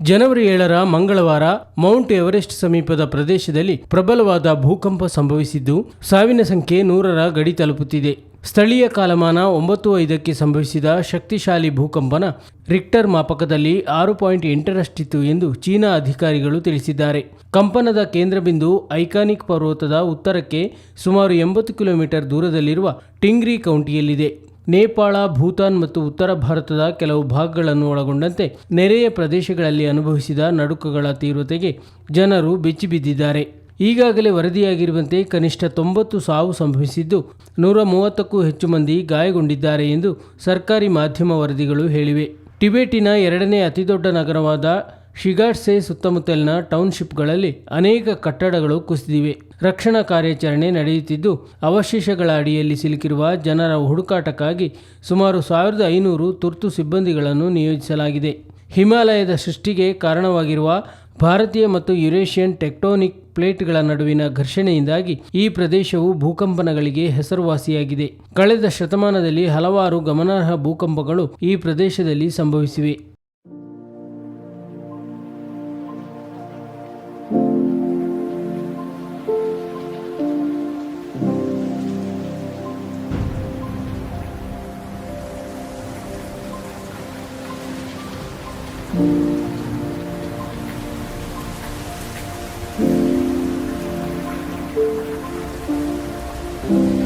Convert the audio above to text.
ಜನವರಿ ಏಳರ ಮಂಗಳವಾರ Mount Everest ಸಮೀಪದ ಪ್ರದೇಶದಲ್ಲಿ ಪ್ರಬಲವಾದ ಭೂಕಂಪ ಸಂಭವಿಸಿದ್ದು, ಸಾವಿನ ಸಂಖ್ಯೆ ನೂರರ ಗಡಿ ತಲುಪುತ್ತಿದೆ. ಸ್ಥಳೀಯ ಕಾಲಮಾನ ಒಂಬತ್ತು ಐದಕ್ಕೆ ಸಂಭವಿಸಿದ ಶಕ್ತಿಶಾಲಿ ಭೂಕಂಪನ ರಿಕ್ಟರ್ ಮಾಪಕದಲ್ಲಿ ಆರು ಪಾಯಿಂಟ್ ಎಂಟರಷ್ಟಿತ್ತು ಎಂದು ಚೀನಾ ಅಧಿಕಾರಿಗಳು ತಿಳಿಸಿದ್ದಾರೆ. ಕಂಪನದ ಕೇಂದ್ರಬಿಂದು ಐಕಾನಿಕ್ ಪರ್ವತದ ಉತ್ತರಕ್ಕೆ ಸುಮಾರು ಎಂಬತ್ತು ಕಿಲೋಮೀಟರ್ ದೂರದಲ್ಲಿರುವ ಟಿಂಗ್ರಿ ಕೌಂಟಿಯಲ್ಲಿದೆ. ನೇಪಾಳ, ಭೂತಾನ್ ಮತ್ತು ಉತ್ತರ ಭಾರತದ ಕೆಲವು ಭಾಗಗಳನ್ನು ಒಳಗೊಂಡಂತೆ ನೆರೆಯ ಪ್ರದೇಶಗಳಲ್ಲಿ ಅನುಭವಿಸಿದ ನಡುಕಗಳ ತೀವ್ರತೆಗೆ ಜನರು ಬೆಚ್ಚಿಬಿದ್ದಿದ್ದಾರೆ. ಈಗಾಗಲೇ ವರದಿಯಾಗಿರುವಂತೆ ಕನಿಷ್ಠ ತೊಂಬತ್ತು ಸಾವು ಸಂಭವಿಸಿದ್ದು ನೂರ ಮೂವತ್ತಕ್ಕೂ ಹೆಚ್ಚು ಮಂದಿ ಗಾಯಗೊಂಡಿದ್ದಾರೆ ಎಂದು ಸರ್ಕಾರಿ ಮಾಧ್ಯಮ ವರದಿಗಳು ಹೇಳಿವೆ. ಟಿಬೆಟಿನ ಎರಡನೇ ಅತಿದೊಡ್ಡ ನಗರವಾದ ಶಿಗಾಟ್ಸೆ ಸುತ್ತಮುತ್ತಲಿನ ಟೌನ್ಶಿಪ್ಗಳಲ್ಲಿ ಅನೇಕ ಕಟ್ಟಡಗಳು ಕುಸಿದಿವೆ. ರಕ್ಷಣಾ ಕಾರ್ಯಾಚರಣೆ ನಡೆಯುತ್ತಿದ್ದು, ಅವಶೇಷಗಳ ಅಡಿಯಲ್ಲಿ ಸಿಲುಕಿರುವ ಜನರ ಹುಡುಕಾಟಕ್ಕಾಗಿ ಸುಮಾರು ಸಾವಿರದ ಐನೂರು ತುರ್ತು ಸಿಬ್ಬಂದಿಗಳನ್ನು ನಿಯೋಜಿಸಲಾಗಿದೆ. ಹಿಮಾಲಯದ ಸೃಷ್ಟಿಗೆ ಕಾರಣವಾಗಿರುವ ಭಾರತೀಯ ಮತ್ತು ಯುರೇಷಿಯನ್ ಟೆಕ್ಟೋನಿಕ್ ಪ್ಲೇಟ್ಗಳ ನಡುವಿನ ಘರ್ಷಣೆಯಿಂದಾಗಿ ಈ ಪ್ರದೇಶವು ಭೂಕಂಪನಗಳಿಗೆ ಹೆಸರುವಾಸಿಯಾಗಿದೆ. ಕಳೆದ ಶತಮಾನದಲ್ಲಿ ಹಲವಾರು ಗಮನಾರ್ಹ ಭೂಕಂಪಗಳು ಈ ಪ್ರದೇಶದಲ್ಲಿ ಸಂಭವಿಸಿವೆ. Thank you.